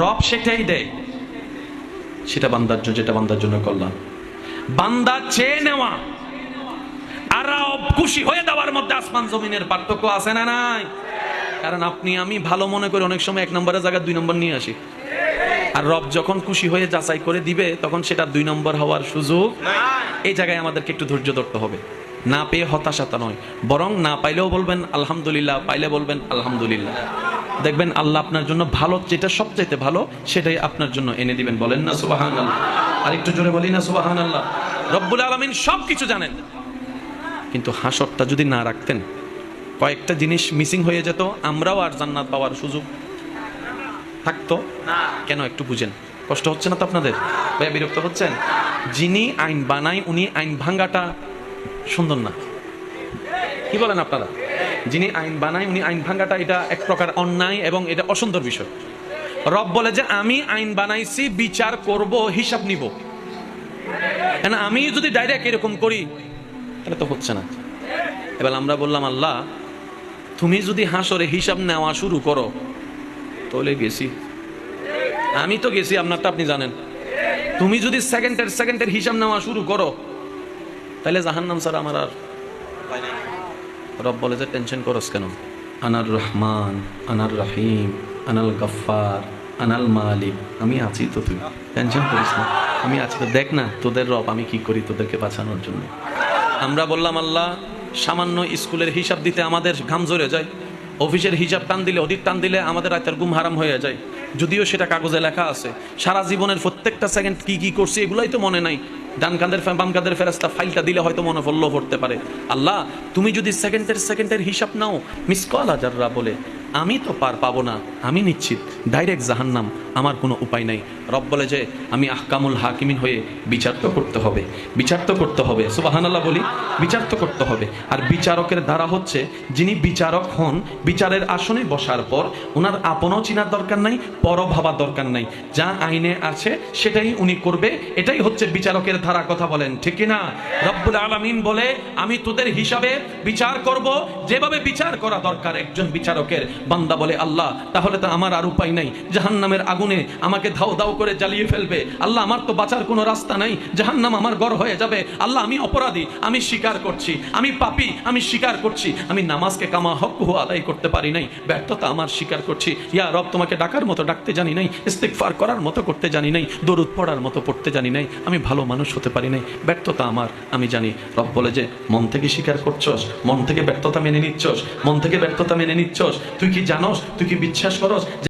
রব সেটাই দেয়। সেটা বান্দার জন্য, যেটা বান্দার জন্য করলাম বান্দা চেয়ে নেওয়া। আর খুশি হয়ে দেওয়ার মধ্যে আসমান জমিনের পার্থক্য আছে না নাই? কারণ আপনি, আমি ভালো মনে করি, অনেক সময় এক নম্বরের জায়গায় দুই নম্বর নিয়ে আসি। আর রব যখন খুশি হয়ে যাচাই করে দিবে, তখন সেটা দুই নম্বর হওয়ার সুযোগ এই জায়গায় আমাদেরকে একটু ধৈর্য ধরতে হবে। না পেয়ে হতাশাতা নয়, বরং না পাইলেও বলবেন, আলহামদুলিল্লাহ। পাইলে বলবেন, আলহামদুলিল্লাহ। দেখবেন আল্লাহ আপনার জন্য ভালো, যেটা সবচাইতে ভালো, সেটাই আপনার জন্য এনে দিবেন। বলেন না সুবাহান আল্লাহ আর একটু জোরে বলি না সুবাহান আল্লাহ রব্বুল আলমিন সব কিছু জানেন। কিন্তু হাসরটা যদি না রাখতেন, কয়েকটা জিনিস মিসিং হয়ে যেত, আমরাও আর জান্নাত পাওয়ার সুযোগ থাকতো। কেন একটু বুঝেন। কষ্ট হচ্ছে না তো আপনাদের? ভাইয়া, বিরক্ত হচ্ছেন? যিনি আইন বানায়, উনি আইন ভাঙ্গাটা সুন্দর না। কি বলেন আপনারা? যিনি আইন বানায়, উনি আইন ভাঙ্গাটা এটা এক প্রকার অন্যায় এবং এটা অসুন্দর বিষয়। রব বলে যে, আমি আইন বানাইছি, বিচার করব, হিসাব নিব। আমি যদি ডাইরেক্ট এরকম করি, তাহলে তো হচ্ছে না। এবার আমরা বললাম, আল্লাহ, তুমি যদি হাসরে হিসাব নেওয়া শুরু করো, তাহলে গেছি। আমি তো গেছি, আপনারটা আপনি জানেন। তুমি যদি সেকেন্ডের সেকেন্ডের হিসাব নেওয়া শুরু করো, তাহলে জাহান্নাম স্যার আমার আর রব বলে যে, টেনশন করস কেন? আনার রহমান আনার রহিম, আনাল গফার আনাল মালিক, আমি আছি তো তুই। টেনশন করিস না, আমি আছি তো। দেখ না, তোদের রব আমি কি করি তোদেরকে বাঁচানোর জন্য? আমরা বললাম, আল্লাহ, সামান্য স্কুলের হিসাব দিতে আমাদের ঘাম ঝরে যায়। অফিসের হিসাব টান দিলে অধিক টান দিলে আমাদের রাতের ঘুম হারাম হয়ে যায়। যদিও সেটা কাগজে লেখা আছে, সারা জীবনের প্রত্যেকটা সেকেন্ড কি কি করছি এগুলাই তো মনে নাই। ডান কাঁধের বাম কাঁধের ফেরাস্তা ফাইলটা দিলে হয়তো মনে পড়লেও পড়তে পারে। আল্লাহ, তুমি যদি সেকেন্ডের সেকেন্ডের হিসাব নাও মিস কল হাজাররা বলে, আমি তো পার পাবো না, আমি নিশ্চিত, ডাইরেক্ট জাহান্নাম। আমার কোনো উপায় নাই। রব বলে যে, আমি আহকামুল হাকিমিন হয়ে বিচার তো করতে হবে। বিচার তো করতে হবে। সুবাহানাল্লাহ বলি, বিচার তো করতে হবে। আর বিচারকের দ্বারা হচ্ছে, যিনি বিচারক হন, বিচারের আসনে বসার পর ওনার আপনও চিনার দরকার নাই পর ভাবার দরকার নাই। যা আইনে আছে, সেটাই উনি করবে। এটাই হচ্ছে বিচারকের ধারা কথা বলেন। ঠিক না রব্বুল আলামিন বলে, আমি তোদের হিসাবে বিচার করব। যেভাবে বিচার করা দরকার একজন বিচারকের বান্দা বলে আল্লাহ, তাহলে তো আমার আর উপায় নাই। জাহান্নামের আগুনে আমাকে ধাও দাও করে জ্বালিয়ে ফেলবে। আল্লাহ, আমার তো বাঁচার কোনো রাস্তা নাই। জাহান্নাম আমার গড় হয়ে যাবে। আল্লাহ, আমি অপরাধী, আমি স্বীকার করছি, আমি পাপী, আমি স্বীকার করছি। আমি নামাজকে কামা হক হু আদায় করতে পারি নাই, ব্যর্থতা আমার স্বীকার করছি। ইয়া রব, তোমাকে ডাকার মতো ডাকতে জানি নাই ইস্তেকফার করার মতো করতে জানি নাই, দরুদ পড়ার মতো পড়তে জানি নাই, আমি ভালো মানুষ হতে পারি নাই, ব্যর্থতা আমার, আমি জানি। রব বলে যে, মন থেকে স্বীকার করছস, মন থেকে ব্যর্থতা মেনে নিচ্ছস, মন থেকে ব্যর্থতা মেনে নিচ্ছস। তুই কি জানস, তুই কি বিশ্বাস করস